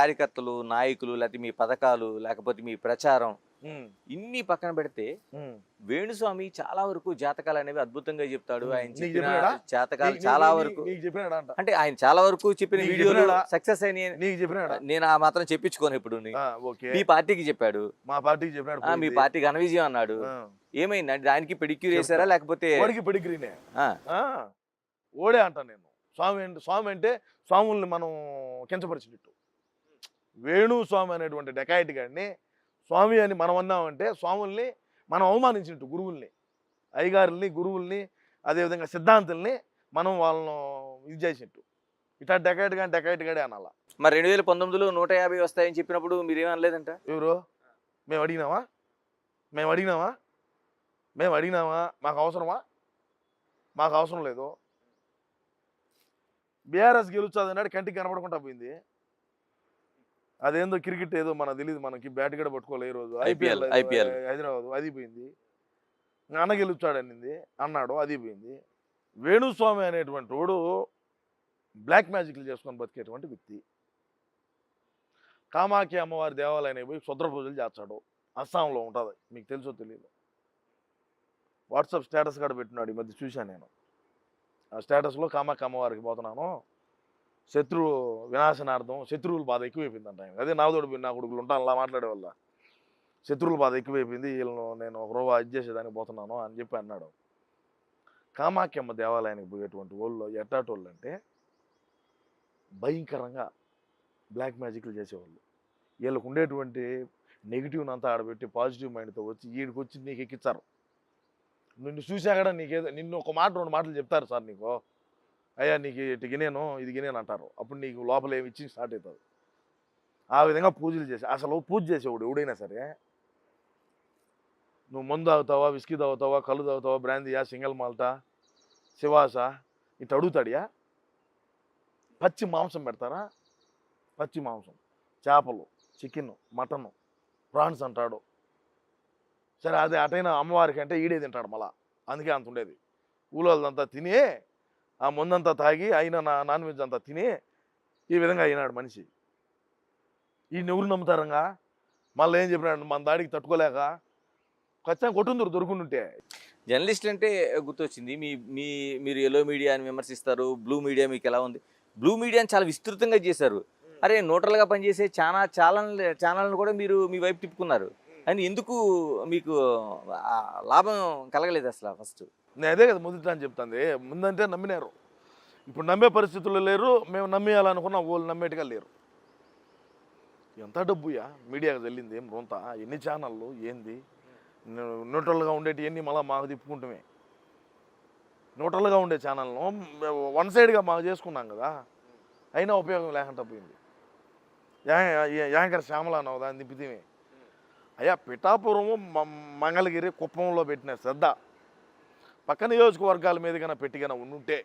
కార్యకర్తలు నాయకులు లేకపోతే మీ పథకాలు లేకపోతే మీ ప్రచారం ఇన్ని పక్కన పెడితే. వేణుస్వామి చాలా వరకు జాతకాలు అనేవి అద్భుతంగా చెప్తాడు. ఆయన చెప్పిన చెప్పాడా? జాతకాలు చాలా వరకు అంట? ఆయన చాలా వరకు చెప్పిన వీడియోలు చెప్పినాడా? సక్సెస్ చెప్పినాడా? నేను ఆ మాత్రం చెప్పించుకోను ఇప్పుడు మీ పార్టీకి చెప్పాడు. మా పార్టీకి చెప్పినాడు ఆ, మీ. పార్టీ ఘన విజయం అన్నాడు. ఏమైంది? అంటే దానికి పెడిక్యూర్. వేసారా లేకపోతే పెడిగ్రీనే ఓడే అంటాను నేను. స్వామి అంటే స్వామి అంటే స్వాముల్ని మనం కించపరిచినట్టు. వేణు స్వామి అనేటువంటి డెకాయిట్ గాడిని స్వామి అని మనం అన్నామంటే స్వాముల్ని మనం అవమానించినట్టు గురువుల్ని అయ్యగారుల్ని గురువుల్ని అదేవిధంగా సిద్ధాంతుల్ని మనం వాళ్ళను ఇది చేసినట్టు. ఇట్లా డెకాయిట్ కానీ డెకాయిట్ గాడే అనాల. మరి రెండు వేల పంతొమ్మిదిలో నూట యాభై వస్తాయని చెప్పినప్పుడు మీరేమనలేదంట ఎవరు? మేము అడిగినామా? మేము అడిగినామా? మేము అడిగినామా? మాకు అవసరమా? మాకు అవసరం లేదు. బీఆర్ఎస్ గెలుస్తుంది అన్నాడు కంటికి కనపడకుండా పోయింది. అదేందో క్రికెట్ ఏదో మనకు తెలియదు మనకి బ్యాట్ కూడా పట్టుకోలే ఈ రోజు. IPL IPL. హైదరాబాద్ అది పోయింది. అన్న గెలుచాడు అనింది అన్నాడు అది పోయింది. వేణుస్వామి అనేటువంటి వాడు బ్లాక్ మ్యాజిక్లు చేసుకొని బతికేటువంటి వ్యక్తి. కామాఖ్య అమ్మవారి దేవాలయానికి పోయి శుద్ర పూజలు చేస్తాడు. అస్సాంలో ఉంటుంది మీకు తెలుసో తెలియదు వాట్సాప్ స్టేటస్ కూడా పెట్టినాడు ఈ మధ్య చూశాను నేను. ఆ స్టేటస్లో కామాఖ్య అమ్మవారికి పోతున్నాను. శత్రువు వినాశనార్థం శత్రువుల బాధ ఎక్కువైపోయిందంట ఆయన. అదే నావదోడు నా కొడుకులు ఉంటాను అలా మాట్లాడే వల్ల శత్రువుల బాధ ఎక్కువైపోయింది వీళ్ళను నేను ఒక రోజు ఇది చేసేదానికి పోతున్నాను అని చెప్పి అన్నాడు. కామాఖ్యమ్మ దేవాలయానికి పోయేటువంటి వాళ్ళు ఎట్టాటోళ్ళు అంటే భయంకరంగా బ్లాక్ మ్యాజిక్లు చేసేవాళ్ళు. వీళ్ళకు ఉండేటువంటి నెగిటివ్ని అంతా ఆడబెట్టి పాజిటివ్ మైండ్తో వచ్చి వీడికి వచ్చి నీకు ఎక్కిస్తారు నిన్ను చూసా కూడా నీకేదో నిన్ను ఒక మాట రెండు మాటలు చెప్తారు సార్ నీకు. అయ్యా నీకు ఇటు గినేను ఇది గినేను అంటారు. అప్పుడు నీకు లోపల ఏమి ఇచ్చి స్టార్ట్ అవుతుంది ఆ విధంగా పూజలు చేసి అసలు పూజ చేసేవాడు ఎవడైనా సరే నువ్వు మందు తాగుతావా విస్కీ తాగుతావా కళ్ళు తాగుతావా బ్రాందీయా సింగల్ మాల్టా శివాస ఇటు అడుగుతాడియా? పచ్చి మాంసం పెడతారా? పచ్చి మాంసం. చేపలు చికెన్ మటన్ ప్రాన్స్ అంటాడు. సరే అదే అటైన అమ్మవారికి అంటే ఈడే తింటాడు మళ్ళా. అందుకే అంత ఉండేది. ఊళ్ళోదంతా తిని ఆ ముందంతా తాగి అయిన నా నాన్ వెజ్ అంతా తిని ఈ విధంగా అయినాడు మనిషి. ఈ ఎవరు నమ్ముతారంగా? మళ్ళీ ఏం చెప్పినాడు? మన దాడికి తట్టుకోలేక ఖచ్చితంగా కొట్టుందరు దొరుకుంటుంటే. జర్నలిస్ట్ అంటే గుర్తొచ్చింది. మీ మీ మీరు ఎల్లో మీడియాని విమర్శిస్తారు బ్లూ మీడియా మీకు ఎలా ఉంది? బ్లూ మీడియాని చాలా విస్తృతంగా చేశారు. అరే న్యూట్రల్గా పనిచేసే చాలా ఛానల్ ఛానల్ని కూడా మీరు మీ వైపు తిప్పుకున్నారు. అని ఎందుకు మీకు లాభం కలగలేదు అసలు ఫస్ట్? నేను అదే కదా మొదట అని చెప్తాంది. ముందంటే నమ్మినారు. ఇప్పుడు నమ్మే పరిస్థితుల్లో లేరు. మేము నమ్మేయాలనుకున్న వాళ్ళు నమ్మేట్టుగా లేరు. ఎంత డబ్బుయా మీడియాకి వెళ్ళింది ఏం రొంత? ఎన్ని ఛానళ్ళు? ఏంది? న్యూట్రల్గా ఉండేటి ఎన్ని మళ్ళీ మాకు తిప్పుకుంటామే న్యూట్రల్గా ఉండే ఛానల్ను వన్ సైడ్గా మాకు చేసుకున్నాం కదా. అయినా ఉపయోగం లేకుండా పోయింది. యాంకర్ శ్యామల అన్నావు దాన్ని తిప్పితేమే. అయ్యా పిఠాపురము మంగళగిరి కుప్పంలో పెట్టిన శ్రద్ధ. పక్క నియోజకవర్గాల మీద కన్నా పెట్టి కన్నా ఉండుంటే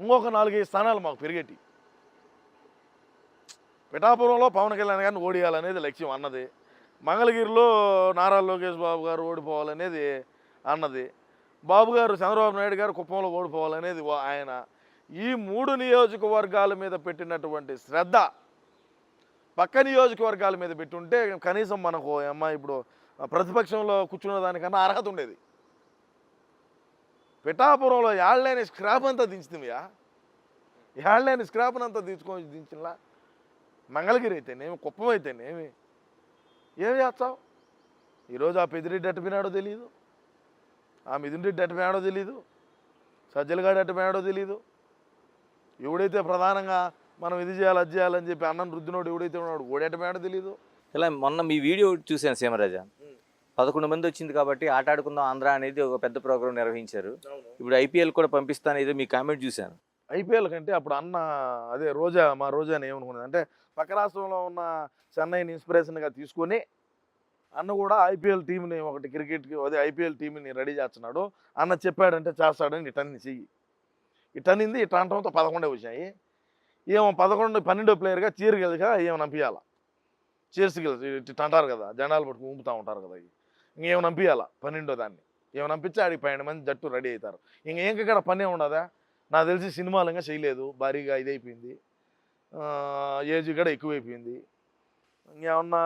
ఇంకొక నాలుగైదు స్థానాలు మాకు పెరిగేటి. పిఠాపురంలో పవన్ కళ్యాణ్ గారిని ఓడియాలనేది లక్ష్యం అన్నది. మంగళగిరిలో నారా లోకేష్ బాబు గారు ఓడిపోవాలనేది అన్నది. బాబు గారు చంద్రబాబు నాయుడు గారు కుప్పంలో ఓడిపోవాలనేది ఆయన. ఈ మూడు నియోజకవర్గాల మీద పెట్టినటువంటి శ్రద్ధ పక్క నియోజకవర్గాల మీద పెట్టుంటే కనీసం మనకు అమ్మ ఇప్పుడు ప్రతిపక్షంలో కూర్చున్న దానికన్నా అర్హత ఉండేది. పిఠాపురంలో ఏళ్ళని స్క్రాప్ అంతా దించుతుందియా ఏళ్ళని స్క్రాప్ని అంతా దించుకొని దించినలా మంగళగిరి అయితేనేమి కుప్పం అయితేనేమి ఏం చేస్తావు? ఈరోజు ఆ పెదిరెడ్డి అట్టుపోయినాడో తెలియదు ఆ మిథునరెడ్డి అట్టుపోయినాడో తెలియదు సజ్జలగాడు అట్టుపోయినాడో తెలియదు ఎవడైతే ప్రధానంగా మనం ఇది చేయాలి అది చేయాలని చెప్పి అన్నం రుద్దినోడు ఎవడైతే ఉన్నాడు ఓడేటపోయాడో తెలియదు ఇలా మొన్న మీ వీడియో చూశాను సీమరాజా. పదకొండు మంది వచ్చింది కాబట్టి ఆట ఆడుకుందాం ఆంధ్ర అనేది ఒక పెద్ద ప్రోగ్రామ్ నిర్వహించారు. ఇప్పుడు ఐపీఎల్ కూడా పంపిస్తాను ఏదో మీ కామెంట్ చూశాను. ఐపీఎల్ కంటే అప్పుడు అన్న అదే రోజా మా రోజా అని ఏమనుకున్నది అంటే పక్క రాష్ట్రంలో ఉన్న చెన్నైని ఇన్స్పిరేషన్గా తీసుకొని అన్న కూడా ఐపీఎల్ టీంని ఒకటి క్రికెట్కి అదే ఐపీఎల్ టీంని రెడీ చేస్తున్నాడు. అన్న చెప్పాడంటే చేస్తాడని ఇటన్ని చెయ్యి. ఇటనింది ఇట అంటంతో పదకొండే వచ్చాయి. ఏమో పదకొండు పన్నెండో ప్లేయర్గా చీర గెలిగా ఏమో నంపించాల చీర్స్ గెలిచి అంటారు కదా జనాలు పట్టుకు ఊపుతూ ఉంటారు కదా ఇంకేమో నంపియాల పన్నెండో దాన్ని. ఏమో నంపించి ఆడికి పన్నెండు మంది జట్టు రెడీ అవుతారు. ఇంకా ఇంకక్కడ పనే ఉండదా? నాకు తెలిసి సినిమాలు ఇంకా చేయలేదు భారీగా ఇదైపోయింది. ఏజ్ కూడా ఎక్కువైపోయింది. ఇంకేమన్నా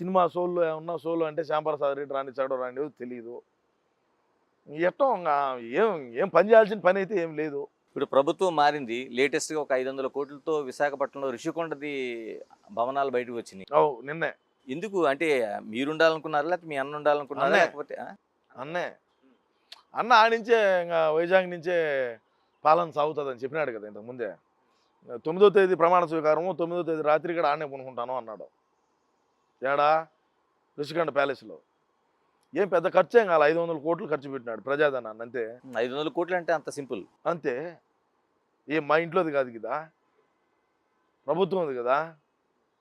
సినిమా సోల్లో ఏమన్నా సోలో అంటే శ్యాంప్రసాద్ రెడ్డి రాణించాడో రాని తెలియదు ఎట్టం ఇంకా ఏం ఏం పని చేయాల్సిన పని అయితే ఏం లేదు. ఇప్పుడు ప్రభుత్వం మారింది. లేటెస్ట్గా ఒక ఐదు వందల కోట్లతో విశాఖపట్నంలో రిషికొండది భవనాలు బయటకు వచ్చినాయి. ఓ నిన్నే. ఎందుకు? అంటే మీరు ఉండాలనుకున్నారా లేకపోతే మీ అన్న ఉండాలనుకున్నారా? అన్నే. లేకపోతే ఆ? అన్నే. అన్న ఆడించే ఇంకా వైజాగ్ నుంచే పాలన సాగుతుందని చెప్పినాడు కదా ఇంతకు ముందే. తొమ్మిదో తేదీ ప్రమాణ స్వీకారము తొమ్మిదో తేదీ రాత్రి కూడా ఆడనే కొనుక్కుంటాను అన్నాడు. ఏడా? రుషికొండ ప్యాలెస్లో. ఏం పెద్ద ఖర్చు ఏం కాదు ఐదు వందల కోట్లు ఖర్చు పెట్టినాడు ప్రజాధనాన్ని అంతే? ఐదు వందల కోట్లు అంటే అంత సింపుల్. అంతే? ఏం మా ఇంట్లోది కాదు కదా ప్రభుత్వం ఉంది కదా?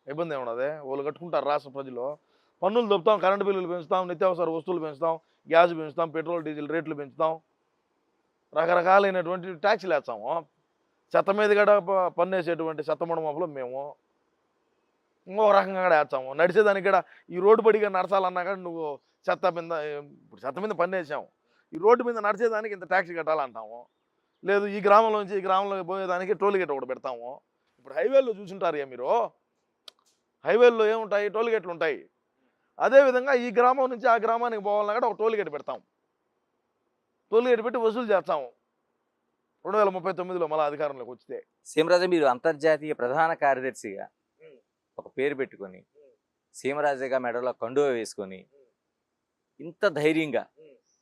ఇబ్బంది ఏమన్నది? వాళ్ళు కట్టుకుంటారు రాష్ట్ర ప్రజలు. పన్నులు దొప్పుతాం కరెంటు బిల్లులు పెంచుతాం నిత్యావసర వస్తువులు పెంచుతాం గ్యాస్ పెంచుతాం పెట్రోల్ డీజిల్ రేట్లు పెంచుతాం. రకరకాలైనటువంటి ట్యాక్సీలు వేస్తాము చెత్త మీద కూడా పన్ను వేసేటువంటి చెత్తమడ మొప్పలు మేము ఇంకో రకంగా కూడా వేస్తాము. నడిచేదానికి కూడా ఈ రోడ్డు పడిగా నడచాలన్నా కూడా నువ్వు చెత్త మీద ఇప్పుడు చెత్త మీద పన్ను వేసాము ఈ రోడ్డు మీద నడిచేదానికి ఇంత ట్యాక్సీ కట్టాలంటాము. లేదు ఈ గ్రామంలో నుంచి ఈ గ్రామంలోకి పోయేదానికి టోల్ గేట్ ఒకటి పెడతాము. ఇప్పుడు హైవేలో చూసుంటారు మీరు. హైవేల్లో ఏముంటాయి? టోల్ గేట్లు ఉంటాయి. అదేవిధంగా ఈ గ్రామం నుంచి ఆ గ్రామానికి పోవాలన్నా కూడా ఒక టోల్ గేట్ పెడతాం. టోల్ గేట్ పెట్టి వసూలు చేస్తాము. రెండు వేల ముప్పై తొమ్మిదిలో మళ్ళీ అధికారంలోకి వస్తే. సీమరాజు మీరు అంతర్జాతీయ ప్రధాన కార్యదర్శిగా ఒక పేరు పెట్టుకొని సీమరాజుగా మెడలో కండువ వేసుకొని ఇంత ధైర్యంగా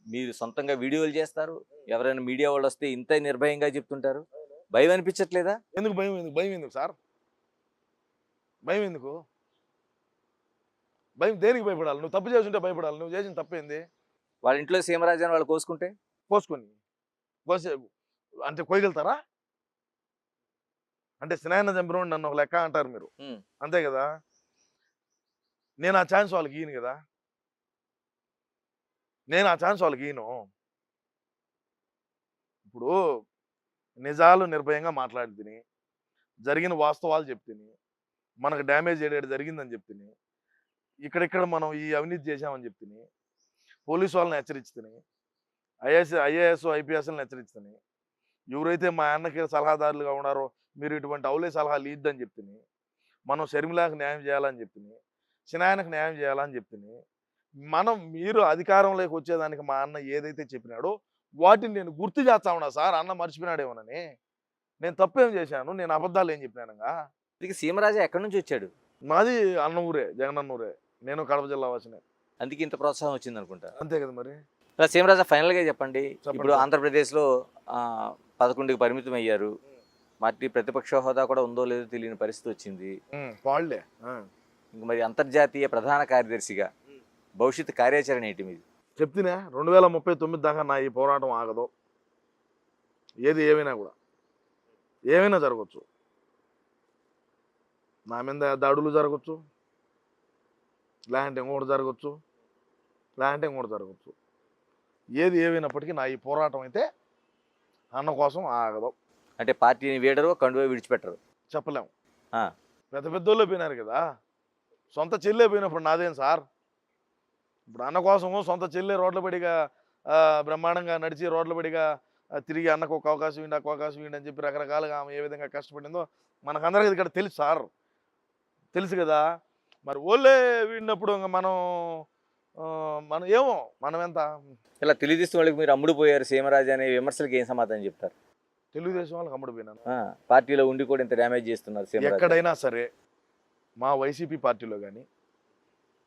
మీరు సొంతంగా వీడియోలు చేస్తారు. ఎవరైనా మీడియా వాళ్ళు వస్తే ఇంత నిర్భయంగా చెప్తుంటారు. భయం అనిపించట్లేదా? ఎందుకు భయం ఎందుకు? భయం ఎందుకు సార్? భయం ఎందుకు? భయం దేనికి భయపడాలి? నువ్వు తప్పు చేస్తుంటే భయపడాలి. నువ్వు చేసిన తప్పేంది వాళ్ళ ఇంట్లో సీమరాజు అని వాళ్ళు కోసుకుంటే? కోసుకొని. కోసే అంటే కోయగలుగుతారా అంటే సినాయన చంపినోడు నన్ను ఒక లెక్క అంటారు మీరు. అంతే కదా? నేను ఆ ఛాన్స్ వాళ్ళకి ఇయ్యను కదా? నేను ఆ ఛాన్స్ వాళ్ళకి ఇయ్యను. ఇప్పుడు నిజాలు నిర్భయంగా మాట్లాడితిని జరిగిన వాస్తవాలు చెప్తిని మనకు డ్యామేజ్ ఏడాడు జరిగిందని చెప్తిని ఇక్కడిక్కడ మనం ఈ అవినీతి చేశామని చెప్తిని పోలీసు వాళ్ళని హెచ్చరించుతిని ఐఏఎస్ ఐఏఎస్ ఐపీఎస్ని హెచ్చరించుతిని ఎవరైతే మా అన్నకి సలహాదారులుగా ఉన్నారో మీరు ఇటువంటి అవులే సలహాలు ఇద్దని చెప్తిని మనం షర్మిలాకు న్యాయం చేయాలని చెప్తిని సినాయనకు న్యాయం చేయాలని చెప్తిని మనం మీరు అధికారంలోకి వచ్చేదానికి మా అన్న ఏదైతే చెప్పినాడో వాటిని నేను గుర్తు చేస్తా ఉన్నా సార్ అన్న మర్చిపోయినాడేమోనని. నేను తప్పేం చేశాను నేను అబద్ధాలు ఏం చెప్పినానుగా? ఇది సీమరాజు ఎక్కడి నుంచి వచ్చాడు? మాది అన్న ఊరే జగనన్న ఊరే నేను కడప జిల్లా వాసినే. అందుకే ఇంత ప్రోత్సాహం వచ్చింది అనుకుంటా. అంతే కదా మరి. సీమరాజు ఫైనల్గా చెప్పండి ఇప్పుడు సార్. ఆంధ్రప్రదేశ్లో ఆ, పదకొండుకి పరిమితం అయ్యారు. పార్టీ ప్రతిపక్ష హోదా కూడా ఉందో లేదో తెలియని పరిస్థితి వచ్చింది. ఇంక మరి అంతర్జాతీయ ప్రధాన కార్యదర్శిగా భవిష్యత్ కార్యాచరణ ఏంటి మీది? చెప్తేనే రెండు వేల ముప్పై తొమ్మిది దాకా నా ఈ పోరాటం ఆగదు. ఏది ఏమైనా కూడా. ఏమైనా జరగచ్చు. నా మీద దాడులు జరగచ్చు. లేదంటే ఇంకోటి జరగచ్చు. లేదంటే ఇంకోటి జరగచ్చు. ఏది ఏమైనప్పటికీ నా ఈ పోరాటం అయితే అన్న కోసం ఆగదు. అంటే పార్టీని వీడరు కండువా విడిచిపెట్టరు. చెప్పలేము. పెద్ద పెద్దోళ్ళే పోయినారు కదా. సొంత చెల్లె పోయినప్పుడు నాదేం సార్? ఇప్పుడు అన్న కోసము సొంత చెల్లె రోడ్ల పడిగా బ్రహ్మాండంగా నడిచి రోడ్ల పడిగా తిరిగి అన్నకు ఒక అవకాశం ఇవ్వండి ఒక అవకాశం ఇవ్వండి అని చెప్పి రకరకాలుగా ఆమె ఏ విధంగా కష్టపడిందో మనకందరికీ ఇక్కడ తెలుసు సార్. తెలుసు కదా? మరి ఓళ్ళే వీడినప్పుడు ఇంకా మనం మనం ఏమో మనం ఎంత? ఇలా తెలుగుదేశం వాళ్ళకి మీరు అమ్ముడు పోయారు సీమరాజు అనే విమర్శలకు ఏం సమాధానం చెప్తారు? తెలుగుదేశం వాళ్ళకి అమ్ముడుపోయినాను పార్టీలో ఉండి కూడా ఇంత డ్యామేజ్ చేస్తున్నారు ఎక్కడైనా సరే మా వైసీపీ పార్టీలో కానీ